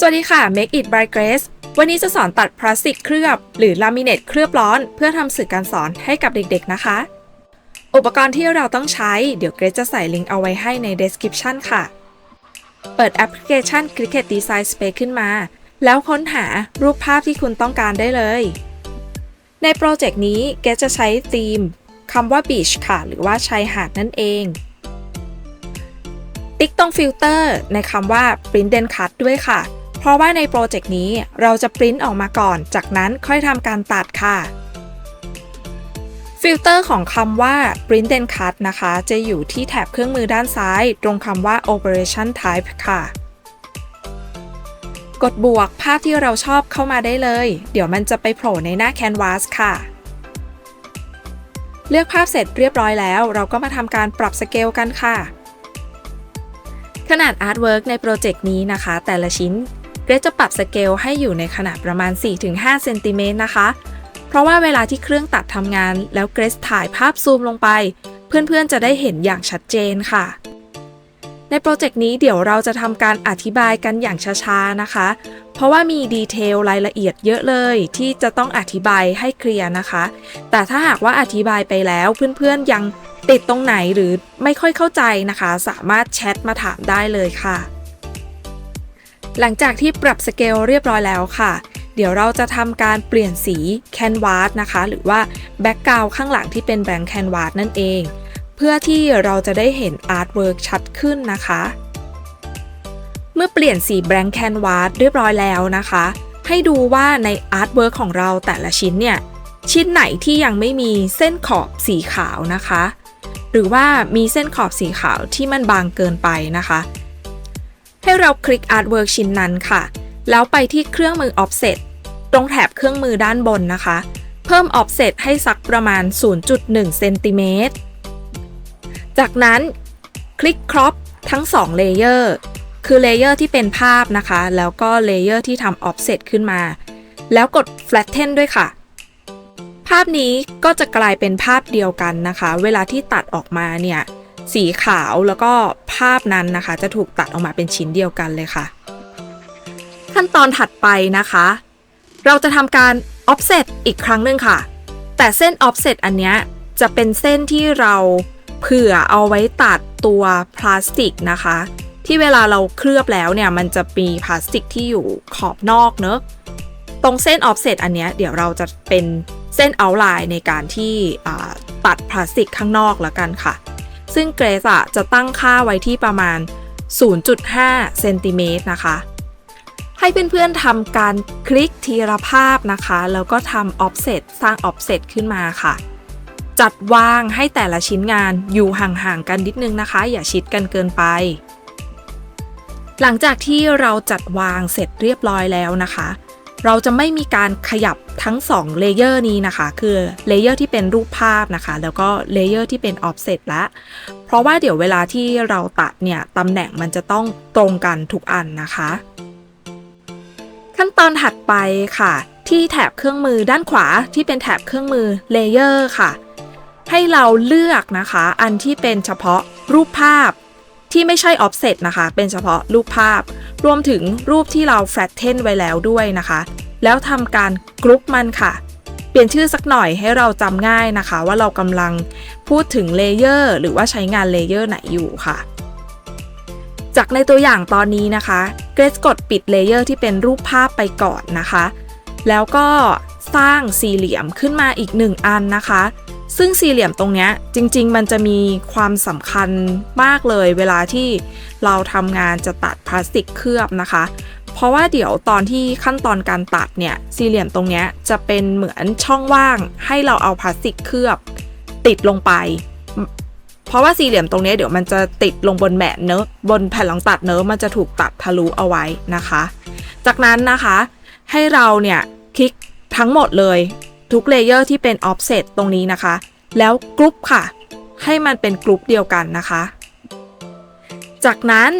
สวัสดีค่ะ Make It by Grace วันนี้จะสอนตัดพลาสติกเคลือบ หรือลามิเนตเคลือบร้อน เพื่อทำสื่อการสอนให้กับเด็กๆนะคะ อุปกรณ์ที่เราต้องใช้ เดี๋ยวเกรซจะใส่ลิงก์เอาไว้ให้ใน description ค่ะ เปิดแอปพลิเคชัน Cricut Design Space ขึ้นมา แล้วค้นหารูปภาพที่คุณต้องการได้เลย ในโปรเจกต์นี้เกรซจะใช้ธีมคำว่า beach ค่ะ หรือว่าชายหาดนั่นเองติ๊กตรงฟิลเตอร์ในคำว่า print then cut ด้วยค่ะ เพราะว่าในโปรเจกต์นี้เราจะปริ้นออกมาก่อน จากนั้นค่อยทำการตัดค่ะฟิลเตอร์ของคำว่า print then cut นะคะ จะอยู่ที่แถบเครื่องมือด้านซ้าย ตรงคำว่า operation type ค่ะ กดบวกภาพที่เราชอบเข้ามาได้เลย เดี๋ยวมันจะไปโผล่ในหน้า canvas ค่ะ เลือกภาพเสร็จเรียบร้อยแล้ว เราก็มาทำการปรับสเกลกันค่ะ ขนาดอาร์ตเวิร์กในโปรเจกต์นี้นะคะ แต่ละชิ้น เกรซจะปรับสเกลให้อยู่ในขนาดประมาณ 4-5เซนติเมตรนะคะ เพราะว่าเวลาที่เครื่องตัดทำงาน แล้วเกรซถ่ายภาพซูมลงไป เพื่อนๆจะได้เห็นอย่างชัดเจนค่ะ ในโปรเจกต์นี้เดี๋ยวเราจะทำการอธิบายกันอย่างช้าๆนะคะ เพราะว่ามีดีเทลรายละเอียดเยอะเลย ที่จะต้องอธิบายให้เคลียร์นะคะ แต่ถ้าหากว่าอธิบายไปแล้วเพื่อนๆยังติดตรงไหนหรือไม่ค่อยเข้าใจนะคะ สามารถแชทมาถามได้เลยค่ะ หลังจากที่ปรับสเกลเรียบร้อยแล้วค่ะ เดี๋ยวเราจะทำการเปลี่ยนสีแคนวาสนะคะ หรือว่าแบ็กกราวข้างหลังที่เป็นแบงค์แคนวาสนั่นเอง เพื่อที่เราจะได้เห็นอาร์ตเวิร์กชัดขึ้นนะคะ เมื่อเปลี่ยนสีแบงค์แคนวาสเรียบร้อยแล้วนะคะ ให้ดูว่าในอาร์ตเวิร์กของเราแต่ละชิ้นเนี่ย ชิ้นไหนที่ยังไม่มีเส้นขอบสีขาวนะคะ หรือว่ามีเส้นขอบสีขาวที่มันบางเกินไปนะคะ ให้เราคลิก Artwork ชิ้นนั้นค่ะ แล้วไปที่เครื่องมือ Offset ตรงแถบเครื่องมือด้านบนนะคะ เพิ่ม Offset ให้สักประมาณ 0.1เซนติเมตร จากนั้นคลิก Crop ทั้ง2เลเยอร์คือเลเยอร์ที่เป็นภาพนะคะ แล้วก็เลเยอร์ที่ทำ Offset ขึ้นมา แล้วกด Flatten ด้วยค่ะ ภาพนี้ก็จะกลายเป็นภาพเดียวกันนะคะ เวลาที่ตัดออกมาเนี่ย สีขาวแล้วก็ ภาพนั้นนะคะ จะถูกตัดออกมาเป็นชิ้นเดียวกันเลยค่ะ ขั้นตอนถัดไปนะคะ เราจะทำการ offset อีกครั้งหนึ่งค่ะ แต่เส้น offset อันเนี้ยจะเป็นเส้นที่เราเผื่อเอาไว้ตัดตัวพลาสติกนะคะ ที่เวลาเราเคลือบแล้วเนี่ยมันจะมีพลาสติกที่อยู่ขอบนอกเนอะตรงเส้น offset อันเนี้ยเดี๋ยวเราจะเป็นเส้น outline ในการที่ตัดพลาสติกข้างนอกแล้วกันค่ะ ซึ่งเกรซอะจะตั้งค่าไว้ที่ประมาณ 0.5 เซนติเมตรนะคะ ให้เพื่อนๆทำการคลิกทีละภาพนะคะ แล้วก็ทำ offset สร้าง offset ขึ้นมาค่ะ จัดวางให้แต่ละชิ้นงานอยู่ห่างๆกันนิดนึงนะคะ อย่าชิดกันเกินไป หลังจากที่เราจัดวางเสร็จเรียบร้อยแล้วนะคะ เราจะไม่มีการขยับทั้ง2เลเยอร์นี้นะคะ คือเลเยอร์ที่เป็นรูปภาพนะคะ แล้วก็เลเยอร์ที่เป็น offset ละ เพราะว่าเดี๋ยวเวลาที่เราตัดเนี่ยตำแหน่งมันจะต้องตรงกันทุกอันนะคะ ขั้นตอนถัดไปค่ะ ที่แถบเครื่องมือด้านขวาที่เป็นแถบเครื่องมือเลเยอร์ค่ะ ให้เราเลือกนะคะ อันที่เป็นเฉพาะรูปภาพที่ไม่ใช่ offset นะคะ เป็นเฉพาะรูปภาพ รวมถึงรูปที่เรา flatten ไว้แล้วด้วยนะคะ แล้วทำการกรุ๊ปมันค่ะ เปลี่ยนชื่อสักหน่อยให้เราจำง่ายนะคะ ว่าเรากำลังพูดถึงเลเยอร์หรือว่าใช้งานเลเยอร์ไหนอยู่ค่ะจากในตัวอย่างตอนนี้นะคะเกรซกดปิดเลเยอร์ที่เป็นรูปภาพไปก่อนนะคะ แล้วก็สร้างสี่เหลี่ยมขึ้นมาอีกหนึ่งอันนะคะ ซึ่งสี่เหลี่ยมตรงนี้จริง ๆ มันจะมีความสำคัญมากเลย เวลาที่เราทำงานจะตัดพลาสติกเคลือบนะคะ เพราะว่าเดี๋ยวตอนที่ขั้นตอนการตัดเนี่ยสี่เหลี่ยมตรงนี้จะเป็นเหมือนช่องว่างให้เราเอาพลาสติกเคลือบติดลงไป เพราะว่าสี่เหลี่ยมตรงนี้เดี๋ยวมันจะติดลงบนแหมนเนอะบนแผ่นรองตัดเนอะมันจะถูกตัดทะลุเอาไว้นะคะ จากนั้นนะคะ ให้เราเนี่ยคลิกทั้งหมดเลย ทุกเลเยอร์ที่เป็น offset ตรงนี้นะคะ แล้วกรุ๊ปค่ะ ให้มันเป็นกรุ๊ปเดียวกันนะคะ จากนั้น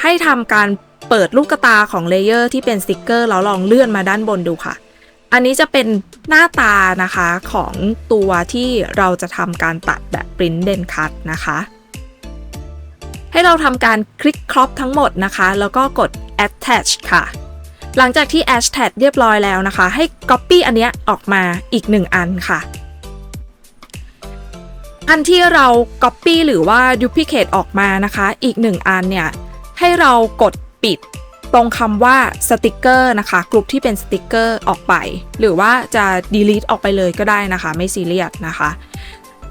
ให้ทำการเปิดลูกตาของเลเยอร์ที่เป็นสติกเกอร์แล้วลองเลื่อนมาด้านบนดูค่ะ อันนี้จะเป็นหน้าตานะคะของตัวที่เราจะทำการตัดแบบ print then cut นะคะ ให้เราทำการคลิกครอปทั้งหมดนะคะ แล้วก็กด attach ค่ะ หลังจากที่ a s h tag เรียบร้อยแล้วนะคะ ให้ Copy อันเนี้ยออกมาอีก 1 อันค่ะอันที่เรา Copy หรือว่า Duplicate ออกมานะคะ อีก 1 อันเนี่ย ให้เรากดปิดตรงคำว่าสติกเกอร์นะคะกลุ่มที่เป็นสติกเกอร์ออกไป หรือว่าจะ delete ออกไปเลยก็ได้นะคะ ไม่ซีเรียสนะคะ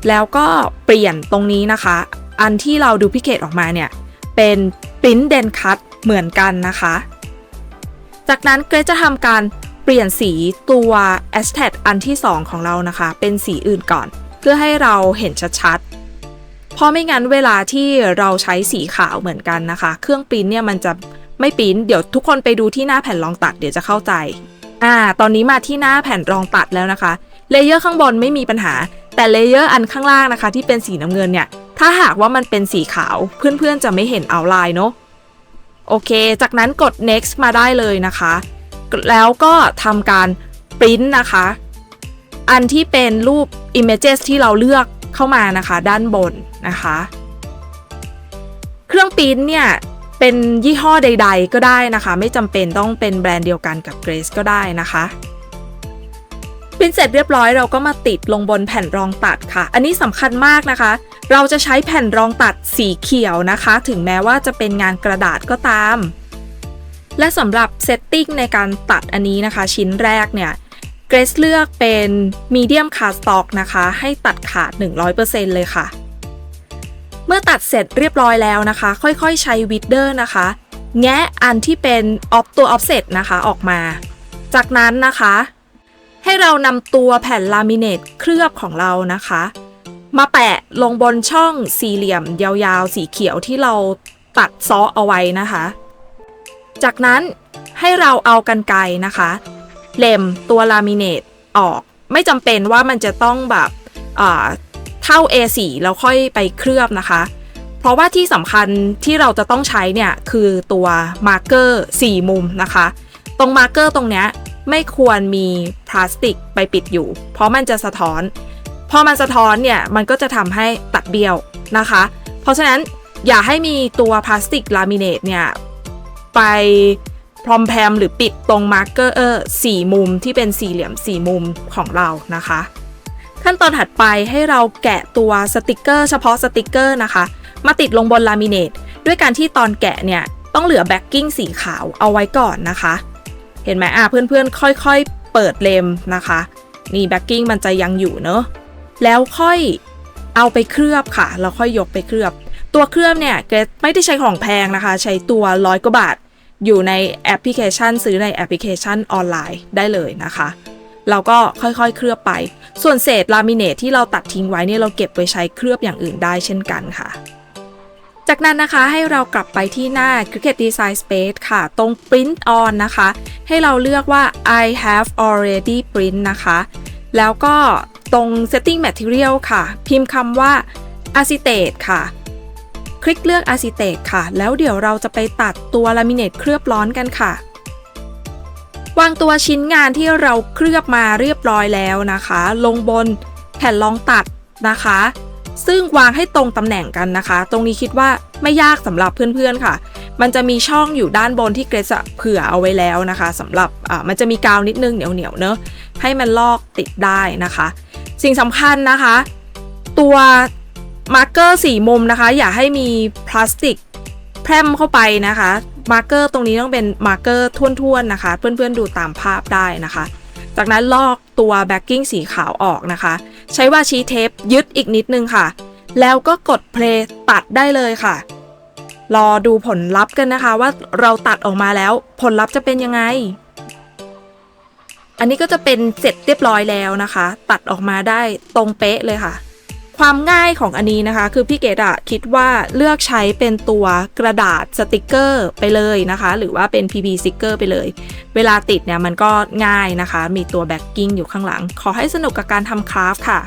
แล้วก็เปลี่ยนตรงนี้นะคะ อันที่เราดูพิเคตออกมาเนี่ย เป็น print then cut เหมือนกันนะคะ จากนั้นเกรซจะทำการเปลี่ยนสีตัว a s t a g อันที่ 2 ของเรานะคะ เป็นสีอื่นก่อน เพื่อให้เราเห็นชัดๆ เพราะไม่งั้นเวลาที่เราใช้สีขาวเหมือนกันนะคะ เครื่องปริ้นเนี่ยมันจะไม่ปริ้น เดี๋ยวทุกคนไปดูที่หน้าแผ่นรองตัดเดี๋ยวจะเข้าใจ อ่า ตอนนี้มาที่หน้าแผ่นรองตัดแล้วนะคะ เลเยอร์ข้างบนไม่มีปัญหา แต่เลเยอร์อันข้างล่างนะคะ ที่เป็นสีน้ำเงินเนี่ย ถ้าหากว่ามันเป็นสีขาว เพื่อนๆจะไม่เห็นเอาลน์เนาะ โอเค จากนั้นกด next มาได้เลยนะคะ แล้วก็ทำการปริ้นนะคะ อันที่เป็นรูป images ที่เราเลือกเข้ามานะคะ ด้านบนนะคะ เครื่องปริ้นเนี่ยเป็นยี่ห้อใด ๆ ก็ได้นะคะ ไม่จำเป็นต้องเป็นแบรนด์เดียวกันกับ Grace ก็ได้นะคะ ปริ้นเสร็จเรียบร้อยเราก็มาติดลงบนแผ่นรองตัดค่ะ อันนี้สำคัญมากนะคะ เราจะใช้แผ่นรองตัดสีเขียวนะคะ ถึงแม้ว่าจะเป็นงานกระดาษก็ตาม และสำหรับเซตติ้งในการตัดอันนี้นะคะ ชิ้นแรกเนี่ยเกรซเลือกเป็นมีเดียมคาสต็อกนะคะ ให้ตัดขาด 100%เลยค่ะ เมื่อตัดเสร็จเรียบร้อยแล้วนะคะ ค่อยๆ ใช้วิดเดอร์นะคะ แงะอันที่เป็นออฟตัวออฟเซตนะคะออกมา จากนั้นนะคะ ให้เรานำตัวแผ่นลามิเนตเคลือบของเรานะคะ มาแปะลงบนช่องสี่เหลี่ยมยาวๆ สีเขียวที่เราตัดซ้อเอาไว้นะคะ จากนั้นให้เราเอากันไกนะคะ เล็มตัวลามิเนตออก ไม่จำเป็นว่ามันจะต้องแบบเท่า A4 แล้วค่อยไปเคลือบนะคะ เพราะว่าที่สำคัญที่เราจะต้องใช้เนี่ย คือตัวมาร์กเกอร์4มุมนะคะ ตรงมาร์กเกอร์ตรงเนี้ย ไม่ควรมีพลาสติกไปปิดอยู่ เพราะมันจะสะท้อน พอมันสะท้อนเนี่ยมันก็จะทำให้ตัดเบี้ยวนะคะ เพราะฉะนั้นอย่าให้มีตัวพลาสติกลามิเนตเนี่ยไปพรอมแพมหรือปิดตรงมาร์กเกอร์สี่มุมที่เป็นสี่เหลี่ยมสี่มุมของเรานะคะ ขั้นตอนถัดไปให้เราแกะตัวสติกเกอร์เฉพาะสติกเกอร์นะคะ มาติดลงบนลามิเนตด้วยการที่ตอนแกะเนี่ยต้องเหลือแบ็กกิ้งสีขาวเอาไว้ก่อนนะคะ เห็นไหมอะเพื่อนๆ ค่อยๆ เปิดเลมนะคะ นี่แบ็กกิ้งมันจะยังอยู่เนอะแล้วค่อยเอาไปเคลือบค่ะแล้วค่อยยกไปเคลือบ ตัวเคลือบเนี่ยเกรดไม่ได้ใช้ของแพงนะคะ ใช้ตัวร้อยกว่าบาท อยู่ในแอปพลิเคชัน ซื้อในแอปพลิเคชันออนไลน์ได้เลยนะคะเราก็ค่อยๆ เคลือบไป ส่วนเศษลามิเนตที่เราตัดทิ้งไว้เนี่ยเราเก็บไว้ใช้เคลือบอย่างอื่นได้เช่นกันค่ะ จากนั้นนะคะให้เรากลับไปที่หน้า Cricut Design Space ค่ะ ตรง Print on นะคะ ให้เราเลือกว่า I have already print นะคะ แล้วก็ตรง Setting Material ค่ะ พิมพ์คำว่า Acetate ค่ะ คลิกเลือก Acetate ค่ะ แล้วเดี๋ยวเราจะไปตัดตัวลามิเนตเคลือบร้อนกันค่ะ วางตัวชิ้นงานที่เราเคลือบมาเรียบร้อยแล้วนะคะ ลงบนแผ่นรองตัดนะคะ ซึ่งวางให้ตรงตำแหน่งกันนะคะ ตรงนี้คิดว่าไม่ยากสำหรับเพื่อนๆค่ะ มันจะมีช่องอยู่ด้านบนที่เกรซเผื่อเอาไว้แล้วนะคะสำหรับอ่ามันจะมีกาวนิดนึงเหนียวๆเนอะให้มันลอกติดได้นะคะ สิ่งสำคัญนะคะ ตัวมาร์กเกอร์สีมุมนะคะ อย่าให้มีพลาสติกแพร่มเข้าไปนะคะมาร์กเกอร์ตรงนี้ต้องเป็นมาร์กเกอร์ท่วนๆนะคะ เพื่อนๆดูตามภาพได้นะคะ จากนั้นลอกตัวแบ็กกิ้งสีขาวออกนะคะ ใช้ว่าชีเทปยึดอีกนิดนึงค่ะ แล้วก็กดเพลย์ตัดได้เลยค่ะ รอดูผลลัพธ์กันนะคะ ว่าเราตัดออกมาแล้วผลลัพธ์จะเป็นยังไง อันนี้ก็จะเป็นเสร็จเรียบร้อยแล้วนะคะ ตัดออกมาได้ตรงเป๊ะเลยค่ะ ความง่ายของอันนี้นะคะ คือพี่เกดอะคิดว่าเลือกใช้เป็นตัวกระดาษสติกเกอร์ไปเลยนะคะ หรือว่าเป็น PP สติกเกอร์ไปเลย เวลาติดเนี่ยมันก็ง่ายนะคะ มีตัวแบ็กกิ้งอยู่ข้างหลัง ขอให้สนุกกับการทำคราฟค่ะ